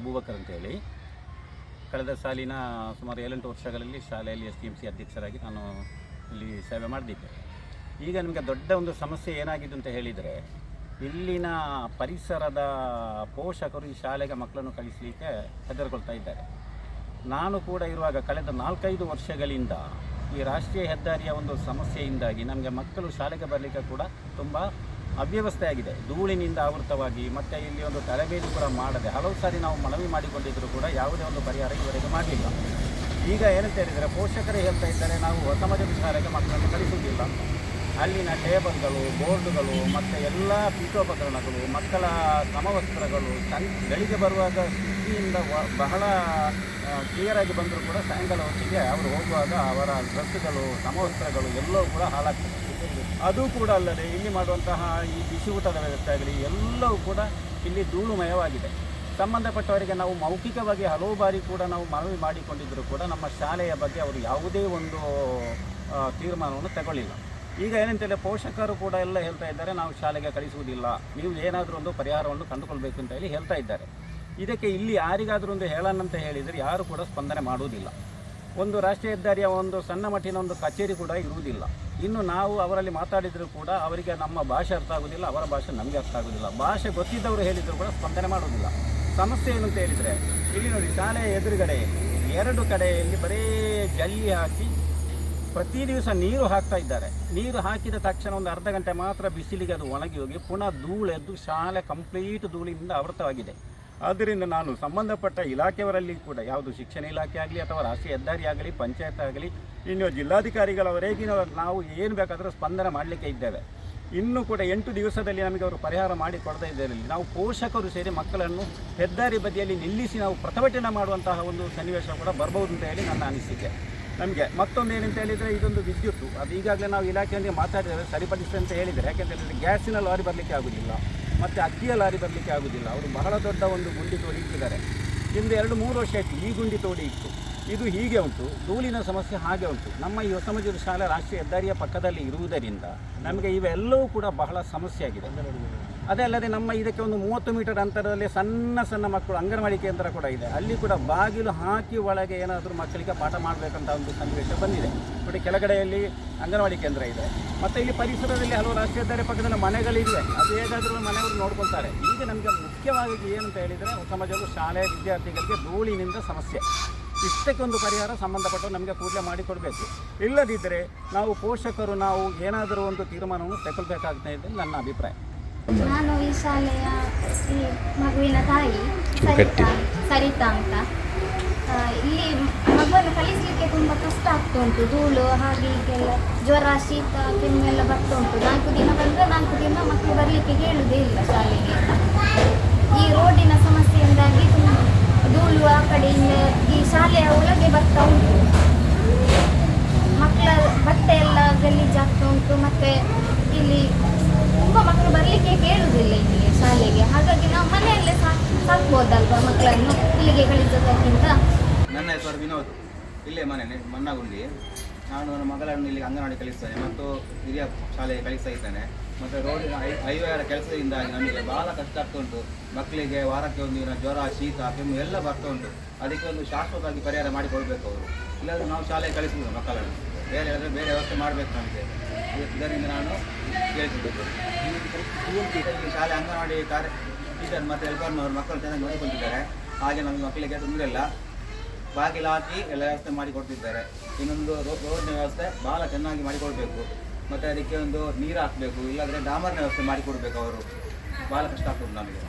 ಅಬೂಬಕರ್ ಅಂತೇಳಿ. ಕಳೆದ ಸಾಲಿನ ಸುಮಾರು ಏಳೆಂಟು ವರ್ಷಗಳಲ್ಲಿ ಶಾಲೆಯಲ್ಲಿ ಎಸ್ ಡಿ ಎಂ ಸಿ ಅಧ್ಯಕ್ಷರಾಗಿ ನಾನು ಇಲ್ಲಿ ಸೇವೆ ಮಾಡಿದ್ದೆ. ಈಗ ನಿಮಗೆ ದೊಡ್ಡ ಒಂದು ಸಮಸ್ಯೆ ಏನಾಗಿದೆ ಅಂತ ಹೇಳಿದರೆ, ಇಲ್ಲಿನ ಪರಿಸರದ ಪೋಷಕರು ಈ ಶಾಲೆಗೆ ಮಕ್ಕಳನ್ನು ಕಳಿಸಲಿಕ್ಕೆ ಹೆದರ್ಕೊಳ್ತಾ ಇದ್ದಾರೆ. ನಾನು ಕೂಡ ಇರುವಾಗ ಕಳೆದ ನಾಲ್ಕೈದು ವರ್ಷಗಳಿಂದ ಈ ರಾಷ್ಟ್ರೀಯ ಹೆದ್ದಾರಿಯ ಒಂದು ಸಮಸ್ಯೆಯಿಂದಾಗಿ ನಮಗೆ ಮಕ್ಕಳು ಶಾಲೆಗೆ ಬರಲಿಕ್ಕೆ ಕೂಡ ತುಂಬ ಅವ್ಯವಸ್ಥೆ ಆಗಿದೆ ಧೂಳಿನಿಂದ ಆವೃತವಾಗಿ ಮತ್ತೆ ಇಲ್ಲಿ ಒಂದು ತರಬೇತಿ ಕೂಡ ಮಾಡದೆ, ಹಲವು ಸಾರಿ ನಾವು ಮನವಿ ಮಾಡಿಕೊಂಡಿದ್ದರೂ ಕೂಡ ಯಾವುದೇ ಒಂದು ಪರಿಹಾರ ಇವರೆಗೆ ಮಾಡಲಿಲ್ಲ. ಈಗ ಏನಂತ ಹೇಳಿದರೆ, ಪೋಷಕರೇ ಹೇಳ್ತಾ ಇದ್ದಾರೆ, ನಾವು ಹೊಸ ಮದುವೆ ಶಾಲೆಗೆ ಮಕ್ಕಳನ್ನು ಕಳಿಸುವುದಿಲ್ಲ. ಅಲ್ಲಿನ ಟೇಬಲ್ಗಳು, ಬೋರ್ಡುಗಳು ಮತ್ತು ಎಲ್ಲ ಪೀಠೋಪಕರಣಗಳು, ಮಕ್ಕಳ ಸಮವಸ್ತ್ರಗಳು ಸಣ್ಣ ಬೆಳಿಗ್ಗೆ ಬರುವಾಗ ಸ್ಥಿತಿಯಿಂದ ವ- ಬಹಳ ಕ್ಲಿಯರಾಗಿ ಬಂದರೂ ಕೂಡ ಸಾಯಂಕಾಲ ಹೊತ್ತಿಗೆ ಅವರು ಹೋಗುವಾಗ ಅವರ ಡ್ರೆಸ್ಗಳು, ಸಮವಸ್ತ್ರಗಳು ಎಲ್ಲವೂ ಕೂಡ ಹಾಳಾಗ್ತದೆ. ಅದು ಕೂಡ ಅಲ್ಲದೆ ಇಲ್ಲಿ ಮಾಡುವಂತಹ ಈ ಬಿಸಿ ಊಟದ ವ್ಯವಸ್ಥೆ ಆಗಲಿ ಎಲ್ಲವೂ ಕೂಡ ಇಲ್ಲಿ ಧೂಳುಮಯವಾಗಿದೆ. ಸಂಬಂಧಪಟ್ಟವರಿಗೆ ನಾವು ಮೌಖಿಕವಾಗಿ ಹಲವು ಬಾರಿ ಕೂಡ ನಾವು ಮನವಿ ಮಾಡಿಕೊಂಡಿದ್ದರೂ ಕೂಡ ನಮ್ಮ ಶಾಲೆಯ ಬಗ್ಗೆ ಅವರು ಯಾವುದೇ ಒಂದು ತೀರ್ಮಾನವನ್ನು ತಗೊಳ್ಳಿಲ್ಲ. ಈಗ ಏನಂತೇಳಿ ಪೋಷಕರು ಕೂಡ ಎಲ್ಲ ಹೇಳ್ತಾ ಇದ್ದಾರೆ, ನಾವು ಶಾಲೆಗೆ ಕಳಿಸುವುದಿಲ್ಲ, ನೀವು ಏನಾದರೂ ಒಂದು ಪರಿಹಾರವನ್ನು ಕಂಡುಕೊಳ್ಬೇಕು ಅಂತ ಹೇಳಿ ಹೇಳ್ತಾ ಇದ್ದಾರೆ. ಇದಕ್ಕೆ ಇಲ್ಲಿ ಯಾರಿಗಾದರೂ ಒಂದು ಹೇಳೋಣ ಅಂತ ಹೇಳಿದರೆ ಯಾರು ಕೂಡ ಸ್ಪಂದನೆ ಮಾಡುವುದಿಲ್ಲ. ಒಂದು ರಾಷ್ಟ್ರೀಯ ಹೆದ್ದಾರಿಯ ಒಂದು ಸಣ್ಣ ಮಟ್ಟಿನ ಒಂದು ಕಚೇರಿ ಕೂಡ ಇರುವುದಿಲ್ಲ. ಇನ್ನು ನಾವು ಅವರಲ್ಲಿ ಮಾತಾಡಿದರೂ ಕೂಡ ಅವರಿಗೆ ನಮ್ಮ ಭಾಷೆ ಅರ್ಥ ಆಗೋದಿಲ್ಲ ಅವರ ಭಾಷೆ ನಮಗೆ ಅರ್ಥ ಆಗೋದಿಲ್ಲ ಭಾಷೆ ಗೊತ್ತಿದ್ದವರು ಹೇಳಿದರೂ ಕೂಡ ಸ್ಪಂದನೆ ಮಾಡೋದಿಲ್ಲ ಸಮಸ್ಯೆ ಏನು ಅಂತ ಹೇಳಿದರೆ, ಇಲ್ಲಿ ನೋಡಿ ಶಾಲೆಯ ಎದುರುಗಡೆ ಎರಡು ಕಡೆಯಲ್ಲಿ ಬರೀ ಜಲ್ಲಿ ಹಾಕಿ ಪ್ರತಿ ದಿವಸ ನೀರು ಹಾಕ್ತಾ ಇದ್ದಾರೆ. ನೀರು ಹಾಕಿದ ತಕ್ಷಣ ಒಂದು ಅರ್ಧ ಗಂಟೆ ಮಾತ್ರ ಬಿಸಿಲಿಗೆ ಅದು ಒಣಗಿ ಹೋಗಿ ಪುನಃ ಧೂಳೆದ್ದು ಶಾಲೆ ಕಂಪ್ಲೀಟ್ ಧೂಳಿನಿಂದ ಆವೃತವಾಗಿದೆ ಆದ್ದರಿಂದ ನಾನು ಸಂಬಂಧಪಟ್ಟ ಇಲಾಖೆಯವರಲ್ಲಿ ಕೂಡ ಯಾವುದು ಶಿಕ್ಷಣ ಇಲಾಖೆ ಆಗಲಿ ಅಥವಾ ರಾಷ್ಟ್ರೀಯ ಹೆದ್ದಾರಿ ಆಗಲಿ, ಪಂಚಾಯತ್ ಆಗಲಿ, ಇನ್ನು ಜಿಲ್ಲಾಧಿಕಾರಿಗಳವರೆಗಿನ ನಾವು ಏನು ಬೇಕಾದರೂ ಸ್ಪಂದನೆ ಮಾಡಲಿಕ್ಕೆ ಇದ್ದೇವೆ. ಇನ್ನೂ ಕೂಡ ಎಂಟು ದಿವಸದಲ್ಲಿ ನಮಗೆ ಅವರು ಪರಿಹಾರ ಮಾಡಿ ಕೊಡದೇ ಇದ್ದರಲ್ಲಿ ನಾವು ಪೋಷಕರು ಸೇರಿ ಮಕ್ಕಳನ್ನು ಹೆದ್ದಾರಿ ಬದಿಯಲ್ಲಿ ನಿಲ್ಲಿಸಿ ನಾವು ಪ್ರತಿಭಟನೆ ಮಾಡುವಂತಹ ಒಂದು ಸನ್ನಿವೇಶ ಕೂಡ ಬರಬಹುದು ಅಂತ ಹೇಳಿ ನನ್ನ ಅನಿಸಿಕೆ. ನಮಗೆ ಮತ್ತೊಂದು ಏನಂತ ಹೇಳಿದರೆ ಇದೊಂದು ವಿದ್ಯುತ್ತು. ಅದು ಈಗಾಗಲೇ ನಾವು ಇಲಾಖೆಯೊಂದಿಗೆ ಮಾತಾಡಿದರೆ ಸರಿಪಡಿಸಿದೆ ಅಂತ ಹೇಳಿದರೆ ಯಾಕೆಂತ ಗ್ಯಾಸಿನ ಲಾರಿ ಬರಲಿಕ್ಕೆ ಆಗೋದಿಲ್ಲ, ಮತ್ತು ಅಕ್ಕಿಯ ಲಾರಿ ಬರಲಿಕ್ಕೆ ಆಗೋದಿಲ್ಲ. ಅವರು ಬಹಳ ದೊಡ್ಡ ಒಂದು ಗುಂಡಿ ತೋಡಿ ಇಟ್ಟಿದ್ದಾರೆ. ಹಿಂದೆ ಎರಡು ಮೂರು ವರ್ಷ ಆಯಿತು ಈ ಗುಂಡಿ ತೋಡಿ ಇತ್ತು ಇದು ಹೀಗೆ ಉಂಟು, ಧೂಳಿನ ಸಮಸ್ಯೆ ಹಾಗೆ ಉಂಟು. ನಮ್ಮ ಈ ಹೊಸಮಜೂರು ಶಾಲೆ ರಾಷ್ಟ್ರೀಯ ಹೆದ್ದಾರಿಯ ಪಕ್ಕದಲ್ಲಿ ಇರುವುದರಿಂದ ನಮಗೆ ಇವೆಲ್ಲವೂ ಕೂಡ ಬಹಳ ಸಮಸ್ಯೆ ಆಗಿದೆ. ಅದೇ ಅಲ್ಲದೆ ನಮ್ಮ ಇದಕ್ಕೆ ಒಂದು ಮೂವತ್ತು ಮೀಟರ್ ಅಂತರದಲ್ಲಿ ಸಣ್ಣ ಸಣ್ಣ ಮಕ್ಕಳು ಅಂಗನವಾಡಿ ಕೇಂದ್ರ ಕೂಡ ಇದೆ. ಅಲ್ಲಿ ಕೂಡ ಬಾಗಿಲು ಹಾಕಿ ಒಳಗೆ ಏನಾದರೂ ಮಕ್ಕಳಿಗೆ ಪಾಠ ಮಾಡಬೇಕಂತ ಒಂದು ಸನ್ನಿವೇಶ ಬಂದಿದೆ. ನೋಡಿ, ಕೆಳಗಡೆಯಲ್ಲಿ ಅಂಗನವಾಡಿ ಕೇಂದ್ರ ಇದೆ. ಮತ್ತು ಇಲ್ಲಿ ಪರಿಸರದಲ್ಲಿ ಹಲವು ರಾಷ್ಟ್ರೀಯ ಹೆದ್ದಾರಿ ಪಕ್ಕದಲ್ಲಿ ಮನೆಗಳಿವೆ. ಅದು ಹೇಗಾದರೂ ಮನೆಯವರು ನೋಡ್ಕೊಳ್ತಾರೆ. ಈಗ ನಮಗೆ ಮುಖ್ಯವಾಗಿ ಏನಂತ ಹೇಳಿದರೆ ಸಮಾಜವು ಶಾಲೆ, ವಿದ್ಯಾರ್ಥಿಗಳಿಗೆ ಧೂಳಿನಿಂದ ಸಮಸ್ಯೆ. ಇಷ್ಟಕ್ಕೊಂದು ಪರಿಹಾರ ಸಂಬಂಧಪಟ್ಟು ನಮಗೆ ಕೂಡಲೇ ಮಾಡಿಕೊಡಬೇಕು. ಇಲ್ಲದಿದ್ದರೆ ನಾವು ಪೋಷಕರು, ನಾವು ಏನಾದರೂ ಒಂದು ತೀರ್ಮಾನವನ್ನು ತಗೊಳ್ಬೇಕಾಗ್ತಾ ಇದೆ ನನ್ನ ಅಭಿಪ್ರಾಯ. ನಾನು ಈ ಶಾಲೆಯ ಈ ಮಗುವಿನ ತಾಯಿ ಸರಿತಾ ಸರಿತಾ ಅಂತ ಇಲ್ಲಿ ಮಗುವನ್ನು ಕಲಿಸಲಿಕ್ಕೆ ತುಂಬ ಕಷ್ಟ ಆಗ್ತಾ ಉಂಟು ಧೂಳು ಹಾಗೆ ಹೀಗೆಲ್ಲ ಜ್ವರ ಶೀತ ಕೆಮ್ಮೆಲ್ಲ ಬರ್ತಾ ಉಂಟು ನಾಲ್ಕು ದಿನ ಬಂದರೆ ನಾಲ್ಕು ದಿನ ಮಕ್ಕಳು ಬರಲಿಕ್ಕೆ ಹೇಳುವುದೇ ಇಲ್ಲ ಶಾಲೆಗೆ ಈ ರೋಡಿನ ಸಮಸ್ಯೆಯಿಂದಾಗಿ ತುಂಬ ಧೂಳು ಆ ಕಡೆಯಿಂದ ಈ ಶಾಲೆಯ ಒಳಗೆ ಬರ್ತಾ ಉಂಟು ಮಕ್ಕಳ ಬಟ್ಟೆ ಎಲ್ಲ ಗಲೀಜಾಗ್ತಾ ಉಂಟು ಮತ್ತೆ ಇಲ್ಲಿ ತುಂಬ ಮಕ್ಕಳು ಬರಲಿಕ್ಕೆ ಕೇಳುವುದಿಲ್ಲ ಇಲ್ಲಿಗೆ ಶಾಲೆಗೆ. ಹಾಗಾಗಿ ನಾವು ಮನೆಯಲ್ಲೇ ಸಾಕ್ ಸಾಕ್ಬೋದಲ್ವಾ ಮಕ್ಕಳನ್ನು ಇಲ್ಲಿಗೆ ಕಳಿಸೋದಕ್ಕಿಂತ? ನನ್ನ ಹೆಸರು ವಿನೋದ್. ಇಲ್ಲೇ ಮನೆ ಮಣ್ಣಗುಂಡಿ. ನಾನು ನನ್ನ ಮಗಳನ್ನು ಇಲ್ಲಿ ಅಂಗನವಾಡಿ ಕಲಿಸ್ತೇನೆ ಮತ್ತು ಹಿರಿಯ ಶಾಲೆಗೆ ಕಲಿಸ್ತಾ ಇದ್ದೇನೆ. ಮತ್ತು ರೋಡಿನ ಹೈವೇರ ಕೆಲಸದಿಂದಾಗಿ ನಮಗೆ ಬಹಳ ಕಷ್ಟ ಆಗ್ತಾ ಉಂಟು ಮಕ್ಕಳಿಗೆ ವಾರಕ್ಕೆ ಒಂದು ದಿನ ಜ್ವರ, ಶೀತ, ಕೆಮ್ಮು ಎಲ್ಲ ಬರ್ತಾ ಉಂಟು ಅದಕ್ಕೆ ಒಂದು ಶಾಶ್ವತವಾಗಿ ಪರಿಹಾರ ಮಾಡಿಕೊಳ್ಬೇಕು ಅವರು. ಇಲ್ಲಾಂದರೆ ನಾವು ಶಾಲೆಗೆ ಕಳಿಸ್ಬೋದು ಮಕ್ಕಳನ್ನು. ಬೇರೆ ಆದರೆ ಬೇರೆ ವ್ಯವಸ್ಥೆ ಮಾಡಬೇಕು ನಮಗೆ. ಇದರಿಂದ ನಾನು ಶಾಲೆ ಅಂಗನವಾಡಿ ಕಾರ್ಯ ಟೀಚರ್ ಮತ್ತು ಹೆಲ್ಪರ್ನವರು ಮಕ್ಕಳು ಚೆನ್ನಾಗಿ ನೋಡಿಕೊಂಡಿದ್ದಾರೆ ಹಾಗೆ ನಮ್ಮ ಮಕ್ಕಳಿಗೆ ತೊಂದರೆ ಇಲ್ಲ ಬಾಗಿಲು ಹಾಕಿ ಎಲ್ಲ ವ್ಯವಸ್ಥೆ ಮಾಡಿಕೊಡ್ತಿದ್ದಾರೆ ಇನ್ನೊಂದು ರೋಡ್ನ ವ್ಯವಸ್ಥೆ ಭಾಳ ಚೆನ್ನಾಗಿ ಮಾಡಿಕೊಡ್ಬೇಕು ಮತ್ತು ಅದಕ್ಕೆ ಒಂದು ನೀರು ಹಾಕಬೇಕು ಇಲ್ಲಾಂದರೆ ಡಾಮರ್ನ ವ್ಯವಸ್ಥೆ ಮಾಡಿಕೊಡ್ಬೇಕು ಅವರು ಭಾಳ ಕಷ್ಟ ಆಗ್ತದೆ ನಮಗೆ